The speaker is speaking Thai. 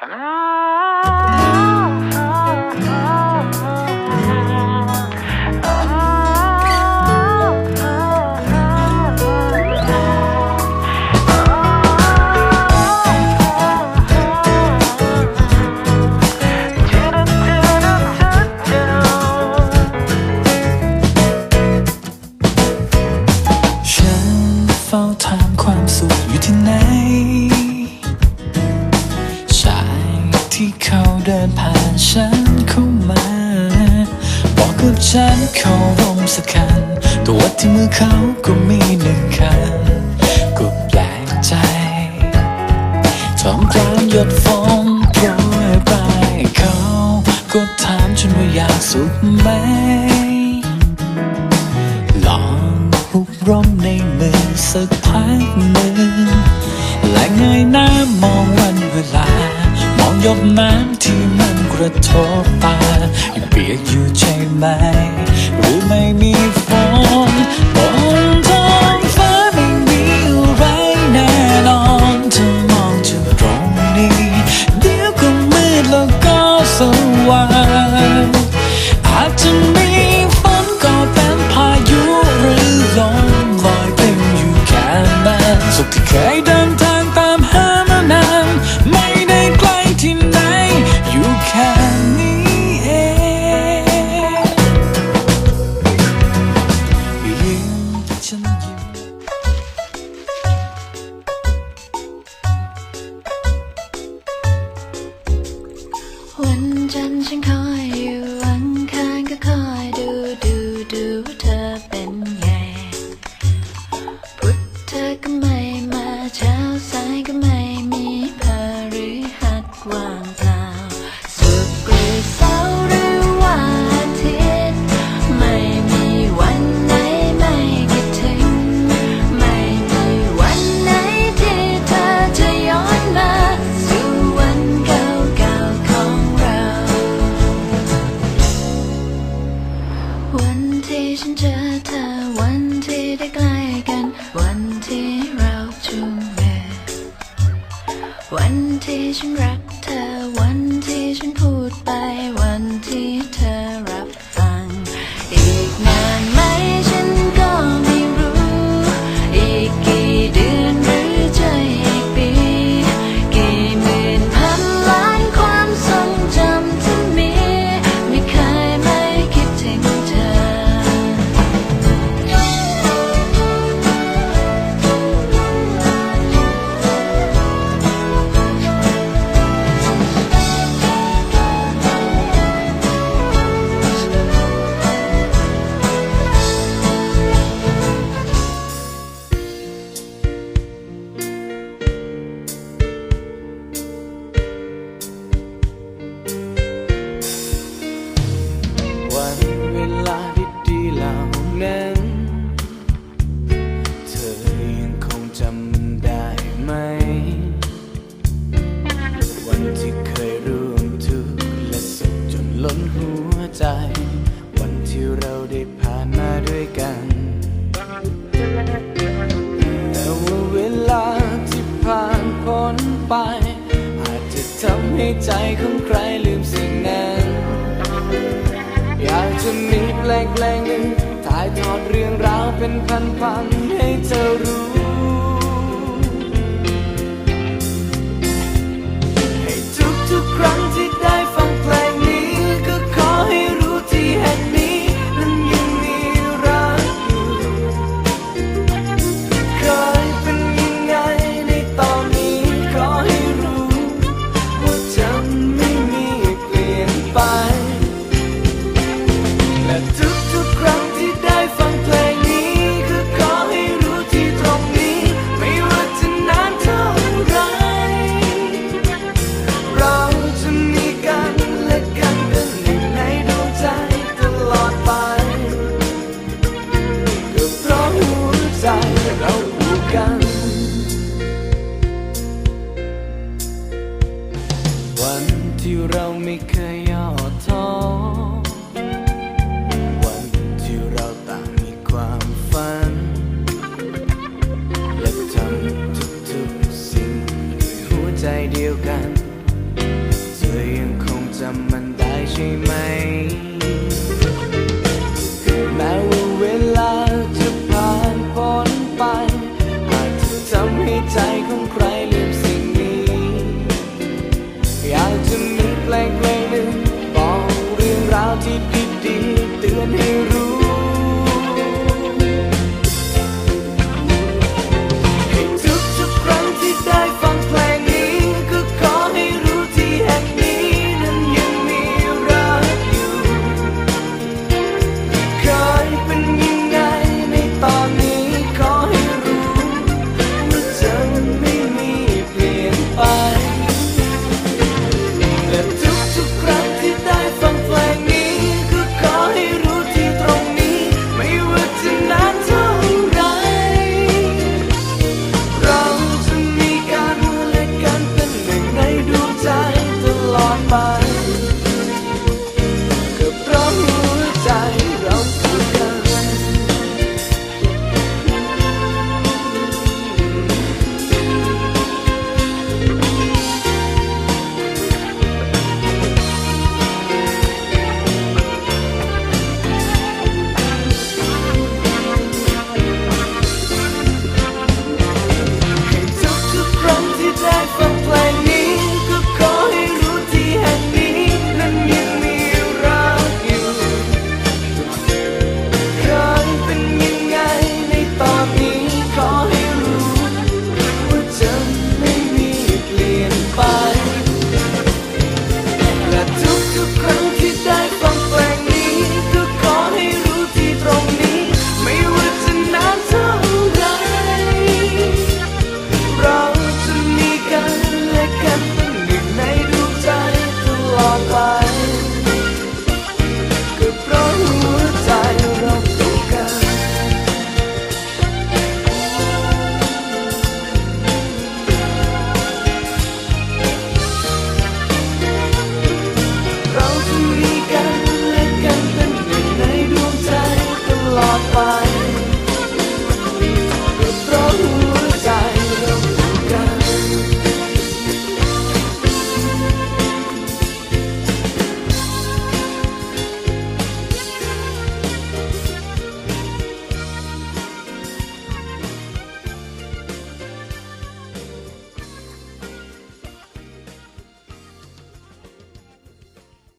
ฉั อเขาก็มีหนึ่งคันก็แปลกใจท่ามกลางหยดฝนโปรยปเขาก็ถามฉันว่าอยากสุขไหม ลองหุบร่มในมือสักพักหนึ่งและเงยหน้ามองวันเวลา มองหยดน้ำที่ กระทบตายังเปียกอยู่ใช่ไหมหรือไม่มีฝนบนท้องฟ้าไม่มีอะไรแน่นอนถ้ามองจากตรงนี้ เดี๋ยวก็มืดแล้วก็สว่างอาจจะมีฝนก็เป็นพายุหรือลมลอยเป็นอยู่แค่นั้นสุขที่เคยเดินทาง ฉันคอยอยู่อังคารก็คอยดูดูดูเธอเป็นไงพุธเธอก็ไม่มาเช้า เราจูงมือวันที่ฉันรักเธอ วันที่ฉันพูดไปวันที่เธอ ใจของใครลืมสิ่งนั้น อยากจะมีแปลงแปลงหนึ่งถ่ายทอดเรื่องราวเป็นพันๆให้เธอรู้